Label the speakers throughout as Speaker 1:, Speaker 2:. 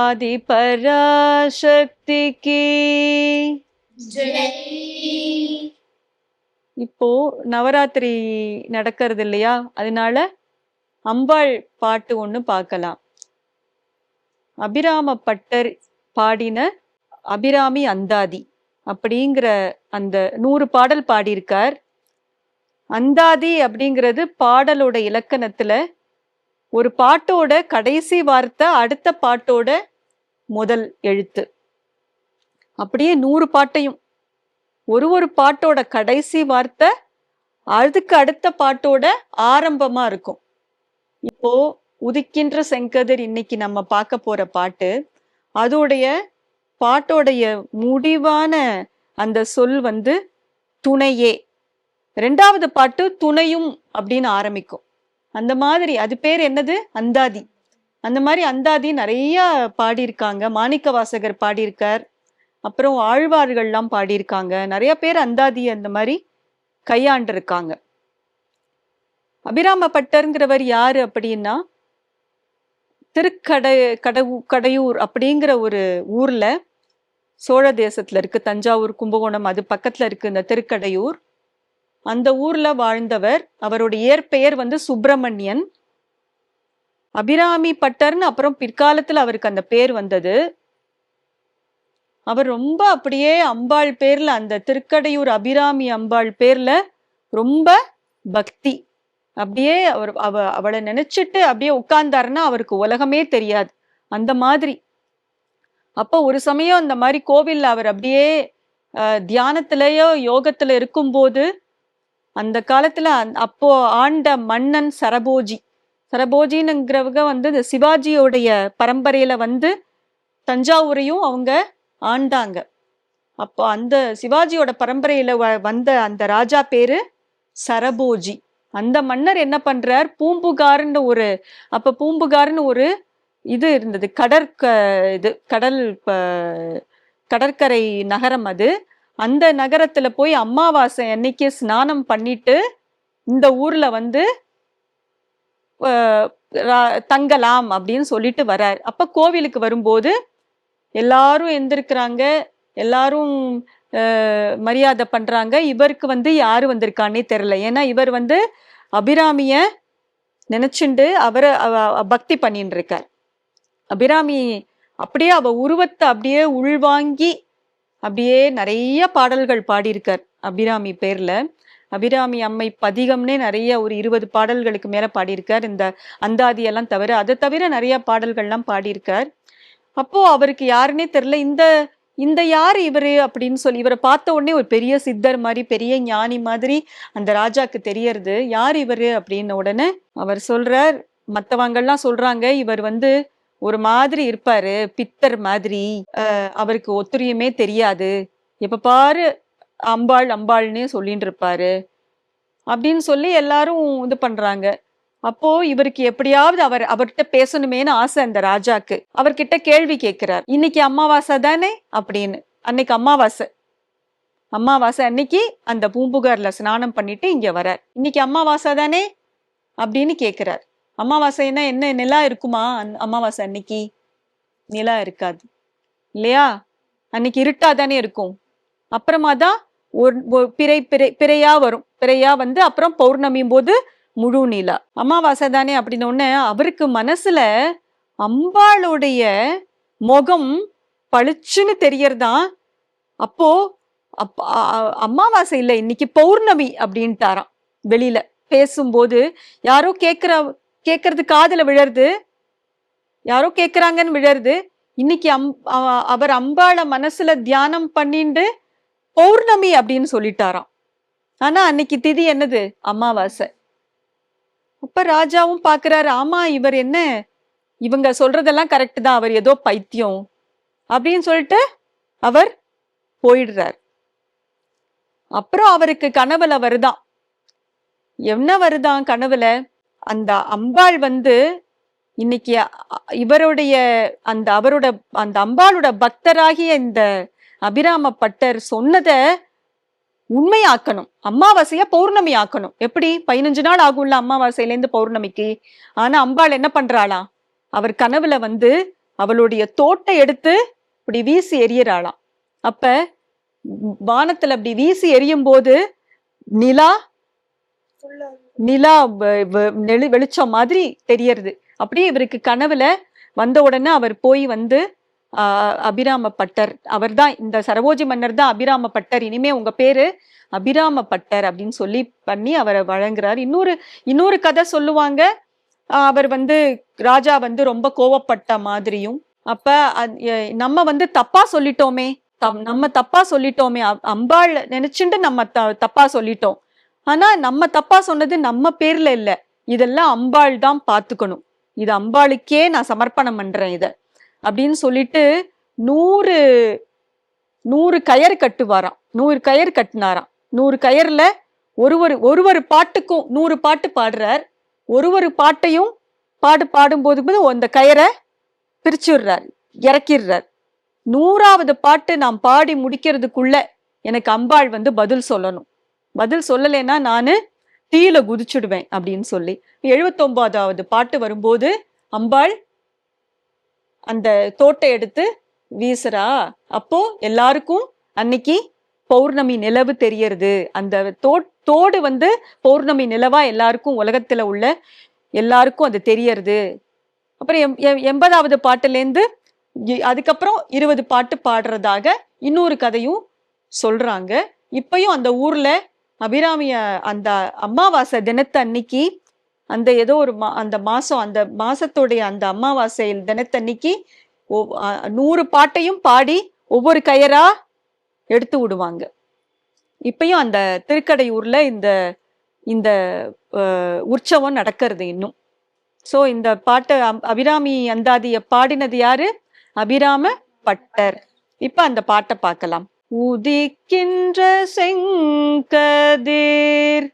Speaker 1: ஆதி பராசக்திக்கு இப்போ நவராத்திரி நடக்கிறது இல்லையா அதனால அம்பாள் பாட்டு ஒண்ணு பார்க்கலாம் அபிராம பட்டர் பாடின அபிராமி அந்தாதி அப்படிங்கிற அந்த நூறு பாடல் பாடியிருக்கார் அந்தாதி அப்படிங்கிறது பாடலோட இலக்கணத்துல ஒரு பாட்டோட கடைசி வார்த்தை அடுத்த பாட்டோட முதல் எழுத்து அப்படியே நூறு பாட்டையும் ஒரு ஒரு பாட்டோட கடைசி வார்த்தை அதுக்கு அடுத்த பாட்டோட ஆரம்பமா இருக்கும் இப்போ உதிக்கின்ற செங்கதிர் இன்னைக்கு நம்ம பார்க்க போற பாட்டு அதோடைய பாட்டோடைய முடிவான அந்த சொல் வந்து துணையே ரெண்டாவது பாட்டு துணையும் அப்படின்னு ஆரம்பிக்கும் அந்த மாதிரி அது பேர் என்னது அந்தாதி அந்த மாதிரி அந்தாதி நிறைய பாடியிருக்காங்க மாணிக்க வாசகர் பாடியிருக்கார் அப்புறம் ஆழ்வார்கள்லாம் பாடியிருக்காங்க நிறைய பேர் அந்தாதி அந்த மாதிரி கையாண்டிருக்காங்க அபிராம பட்டருங்கிறவர் யாரு அப்படின்னா திருக்கடை கடவு கடையூர் அப்படிங்கிற ஒரு ஊர்ல சோழ தேசத்துல இருக்கு தஞ்சாவூர் கும்பகோணம் அது பக்கத்துல இருக்கு இந்த திருக்கடையூர் அந்த ஊர்ல வாழ்ந்தவர் அவருடைய இயற்பெயர் வந்து சுப்பிரமணியன் அபிராமி பட்டர்னு அப்புறம் பிற்காலத்துல அவருக்கு அந்த பேர் வந்தது அவர் ரொம்ப அப்படியே அம்பாள் பேர்ல அந்த திருக்கடையூர் அபிராமி அம்பாள் பேர்ல ரொம்ப பக்தி அப்படியே அவர் அவ அவளை நினைச்சிட்டு அப்படியே உட்கார்ந்தாருன்னா அவருக்கு உலகமே தெரியாது அந்த மாதிரி அப்போ ஒரு சமயம் அந்த மாதிரி கோவில்ல அவர் அப்படியே தியானத்திலேயோ யோகத்துல இருக்கும்போது அந்த காலத்துல அப்போ ஆண்ட மன்னன் சரபோஜி சரபோஜினுங்கிறவங்க வந்து இந்த சிவாஜியோடைய பரம்பரையில வந்து தஞ்சாவூரையும் அவங்க ஆண்டாங்க அப்போ அந்த சிவாஜியோட பரம்பரையில வந்த அந்த ராஜா பேரு சரபோஜி அந்த மன்னர் என்ன பண்றார் பூம்புகார்னு ஒரு அப்ப பூம்புகார்னு ஒரு இது இருந்தது கடற்க இது கடல் கடற்கரை நகரம் அது அந்த நகரத்துல போய் அம்மாவாசை அன்னைக்கு ஸ்நானம் பண்ணிட்டு இந்த ஊர்ல வந்து தங்கலாம் அப்படின்னு சொல்லிட்டு வரார் அப்ப கோவிலுக்கு வரும்போது எல்லாரும் எந்திருக்கிறாங்க எல்லாரும் மரியாதை பண்றாங்க இவருக்கு வந்து யாரு வந்திருக்கான்னே தெரியல ஏன்னா இவர் வந்து அபிராமிய நினைச்சுண்டு அவரை பக்தி பண்ணிட்டு இருக்கார் அபிராமி அப்படியே அவ உருவத்தை அப்படியே உள்வாங்கி அப்படியே நிறைய பாடல்கள் பாடியிருக்கார் அபிராமி பேர்ல அபிராமி அம்மை பதிகம்னே நிறைய ஒரு இருபது பாடல்களுக்கு மேல பாடியிருக்கார் இந்த அந்தாதியெல்லாம் தவிர அதை தவிர நிறைய பாடல்கள்லாம் பாடியிருக்கார் அப்போ அவருக்கு யாருன்னே தெரியல இந்த இந்த யார் இவரு அப்படின்னு சொல்லி இவரை பார்த்த உடனே ஒரு பெரிய சித்தர் மாதிரி பெரிய ஞானி மாதிரி அந்த ராஜாக்கு தெரியறது யார் இவரு அப்படின்ன உடனே அவர் சொல்றார் மற்றவங்கள்லாம் சொல்றாங்க இவர் வந்து ஒரு மாதிரி இருப்பாரு பித்தர் மாதிரி அவருக்கு ஒத்துரியுமே தெரியாது எப்ப பாரு அம்பாள் அம்பாள்னே சொல்லிட்டு இருப்பாரு அப்படின்னு சொல்லி எல்லாரும் இது பண்றாங்க அப்போ இவருக்கு எப்படியாவது அவர் அவர்கிட்ட பேசணுமேனு ஆசை அந்த ராஜாக்கு அவர்கிட்ட கேள்வி கேட்கிறார் இன்னைக்கு அம்மாவாசை தானே அப்படின்னு அன்னைக்கு அம்மாவாசை அம்மாவாசை அன்னைக்கு அந்த பூம்புகார்ல ஸ்நானம் பண்ணிட்டு இங்க வரார் இன்னைக்கு அம்மாவாசை தானே அப்படின்னு கேட்கிறார் அமாவாசைன்னா என்ன நிலா இருக்குமா அமாவாசை அன்னைக்கு நிலா இருக்காது இல்லையா அன்னைக்கு இருட்டா தானே இருக்கும் அப்புறமா தான் ஒரு பிறை பிறை பிறையா வரும் பிறையா வந்து அப்புறம் பௌர்ணமியும் போது முழு நிலா அமாவாசை தானே அப்படின்னு ஒன்று அவருக்கு மனசுல அம்பாளுடைய முகம் பளிச்சுன்னு தெரியறதா அப்போ அப் அமாவாசை இல்லை இன்னைக்கு பௌர்ணமி அப்படின்ட்டாராம் வெளியில பேசும்போது யாரோ கேட்குற கேட்கறது காதில் விழருது யாரோ கேட்குறாங்கன்னு விழருது இன்னைக்கு அம் அவர் அம்பாளை மனசுல தியானம் பண்ணிண்டு பௌர்ணமி அப்படின்னு சொல்லிட்டாராம் ஆனா அன்னைக்கு திதி என்னது அமாவாசை அப்ப ராஜாவும் பாக்குறாரு ஆமா இவர் என்ன இவங்க சொல்றதெல்லாம் கரெக்ட் தான் அவர் ஏதோ பைத்தியம் அப்படின்னு சொல்லிட்டு அவர் போயிடுறார் அப்புறம் அவருக்கு கனவுல வருதான் என்ன வருதான் கனவுல அந்த அம்பாள் வந்து இன்னைக்கு இவருடைய அந்த அவரோட அந்த அம்பாளோட பக்தராகிய இந்த அபிராம பட்டர் சொன்னதை உண்மையாக்கணும் அம்மாவாசைய பௌர்ணமி ஆக்கணும் எப்படி பதினஞ்சு நாள் ஆகும்ல அம்மாவாசையிலேருந்து பௌர்ணமிக்கு ஆனா அம்பாள் என்ன பண்றாளா அவர் கனவுல வந்து அவளுடைய தோட்டை எடுத்து இப்படி வீசி எரியறாளாம் அப்ப வானத்துல அப்படி வீசி எரியும் போது நிலா நிலா வெளிச்சம் மாதிரி தெரியறது அப்படியே இவருக்கு கனவுல வந்த உடனே அவர் போய் வந்து அபிராம பட்டர் அவர் தான் இந்த சரபோஜி மன்னர் தான் அபிராம பட்டர் இனிமே உங்க பேரு அபிராம பட்டர் அப்படின்னு சொல்லி பண்ணி அவரை வழங்குறார் இன்னொரு இன்னொரு கதை சொல்லுவாங்க அவர் வந்து ராஜா வந்து ரொம்ப கோவப்பட்ட மாதிரியும் அப்ப நம்ம வந்து தப்பா சொல்லிட்டோமே நம்ம தப்பா சொல்லிட்டோமே அம்பாள் நினைச்சுட்டு நம்ம தப்பா சொல்லிட்டோம் ஆனா நம்ம தப்பா சொன்னது நம்ம பேர்ல இல்ல இதெல்லாம் அம்பாள் தான் பாத்துக்கணும் இது அம்பாளுக்கே நான் சமர்ப்பணம் பண்றேன் இத அப்படின்னு சொல்லிட்டு நூறு நூறு கயர் கட்டுவாராம் நூறு கயர் கட்டினாராம் நூறு கயர்ல ஒரு ஒரு ஒரு ஒரு பாட்டுக்கும் நூறு பாட்டு பாடுறார் ஒரு ஒரு பாட்டையும் பாடு பாடும்போது அந்த கயரை பிரிச்சுடுறார் இறக்கிடுறார் நூறாவது பாட்டு நாம் பாடி முடிக்கிறதுக்குள்ள எனக்கு அம்பாள் வந்து பதில் சொல்லணும் பதில் சொல்லலைன்னா நான் தீயில குதிச்சுடுவேன் அப்படின்னு சொல்லி எழுபத்தொன்பதாவது பாட்டு வரும்போது அம்பாள் அந்த தோட்டை எடுத்து வீசுறா அப்போ எல்லாருக்கும் அன்னைக்கு பௌர்ணமி நிலவு தெரியறது அந்த தோ தோடு வந்து பௌர்ணமி நிலவா எல்லாருக்கும் உலகத்துல உள்ள எல்லாருக்கும் அது தெரியறது அப்புறம் எம் எண்பதாவது பாட்டுலேருந்து அதுக்கப்புறம் இருபது பாட்டு பாடுறதாக இன்னொரு கதையும் சொல்றாங்க இப்பயும் அந்த ஊர்ல அபிராமிய அந்த அம்மாவாசை தினத்தை அன்னைக்கு அந்த ஏதோ ஒரு மா அந்த மாசம் அந்த மாசத்துடைய அந்த அமாவாசை தினத்தன்னைக்கு நூறு பாட்டையும் பாடி ஒவ்வொரு கயரா எடுத்து விடுவாங்க இப்பயும் அந்த திருக்கடையூர்ல இந்த இந்த உற்சவம் நடக்கிறது இன்னும் ஸோ இந்த பாட்டை அபிராமி அந்தாதிய பாடினது யாரு அபிராம பட்டர் இப்ப அந்த பாட்டை பார்க்கலாம் உதிக்கின்ற செங்கதீர்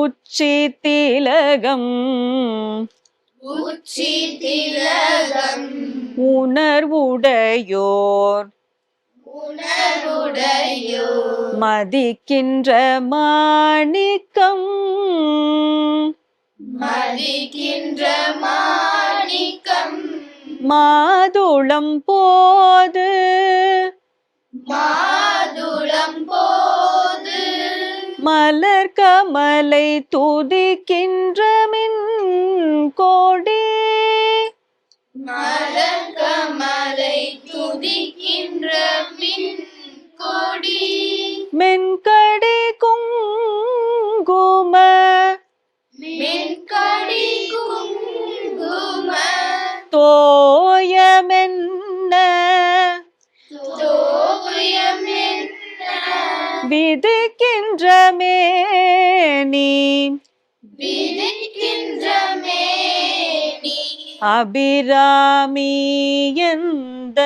Speaker 1: உச்சி திலகம் உச்சி திலகம் உணர்வுடையோர் மதிக்கின்ற மாணிக்கம் மதிக்கின்ற மாணிக்கம் மாதுளம் போது மாதுளம் போது மலர் கமலை துதிக்கின்ற மின் விதைக்கின்ற அபிராமி இந்த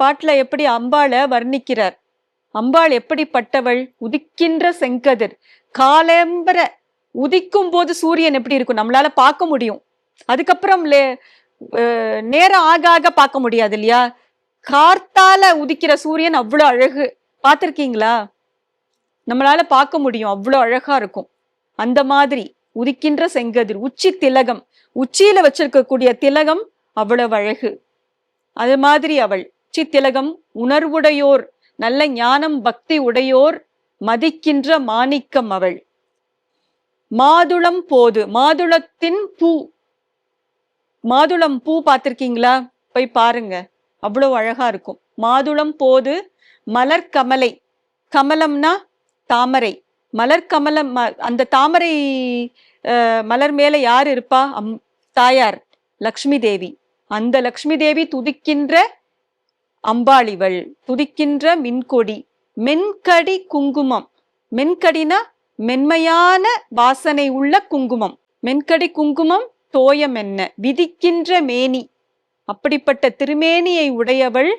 Speaker 1: பாட்டுல எப்படி அம்பாளை வர்ணிக்கிறார் அம்பாள் எப்படிப்பட்டவள் உதிக்கின்ற செங்கதிர் காலம்பர உதிக்கும் போது சூரியன் எப்படி இருக்கும் நம்மளால பார்க்க முடியும் அதுக்கப்புறம் நேரம் ஆக ஆக பார்க்க முடியாது இல்லையா கார்த்தால உதிக்கிற சூரியன் அவ்வளோ அழகு பார்த்துருக்கீங்களா நம்மளால பார்க்க முடியும் அவ்வளோ அழகா இருக்கும் அந்த மாதிரி உதிக்கின்ற செங்கதிர் உச்சி திலகம் உச்சியில வச்சிருக்கக்கூடிய திலகம் அவ்வளவு அழகு அது மாதிரி அவள் உச்சி திலகம் உணர்வுடையோர் நல்ல ஞானம் பக்தி உடையோர் மதிக்கின்ற மாணிக்கம் அவள் மாதுளம் போது மாதுளத்தின் பூ மாதுளம் பூ பார்த்துருக்கீங்களா போய் பாருங்க அவ்வளோ அழகா இருக்கும் மாதுளம் போது மலர் கமலை கமலம்னா தாமரை மலர் கமலம் அந்த தாமரை மலர் மேல யார் இருப்பா அம் தாயார் லக்ஷ்மி தேவி அந்த லக்ஷ்மி தேவி துதிக்கின்ற அம்பாளிவள் துதிக்கின்ற மின்கொடி மென்கடி குங்குமம் மென்கடினா மென்மையான வாசனை உள்ள குங்குமம் மென்கடி குங்குமம் தோயம் என்ன விதிக்கின்ற மேனி அப்படிப்பட்ட திருமேனியை உடையவள்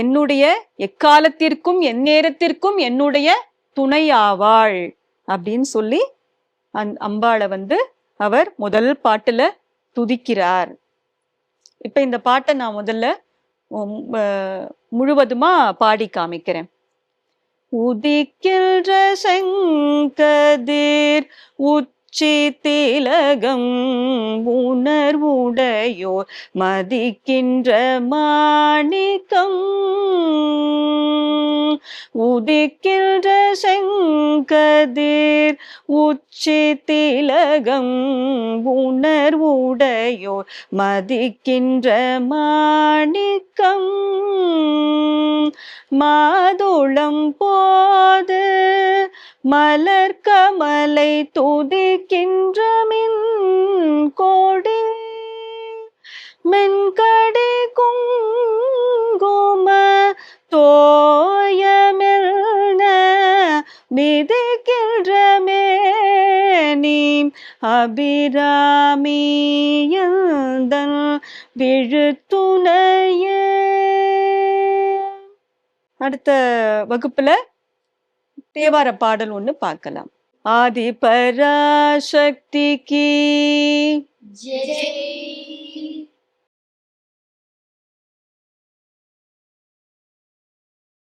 Speaker 1: என்னுடைய எக்காலத்திற்கும் என் நேரத்திற்கும் என்னுடைய துணையாவாள் அப்படின்னு சொல்லி அந் அம்பாளை வந்து அவர் முதல் பாட்டுல துதிக்கிறார் இப்ப இந்த பாட்டை நான் முதல்ல முழுவதுமா பாடி காமிக்கிறேன் உதிக்கின்ற செங்கதிர் உத் சேத்தேலகம் உணர்வுடையோர் மதிக்கின்ற மாணிக்கம் உதிக்கின்ற செங்கதிர் உச்சி திலகம் உணர்வுடையோர் மதிக்கின்ற மாணிக்கம் மாதுளம் போது மலர் கமலை துதிக்கின்ற மின் கோடி மென்கடி குங்கும தோயமிழ்ன மிதிக்கின்ற மேனி அபிராமியந்தன் விழுத்துணையே அடுத்த வகுப்புல தேவார பாடல் ஒன்று பார்க்கலாம் ஆதி கீ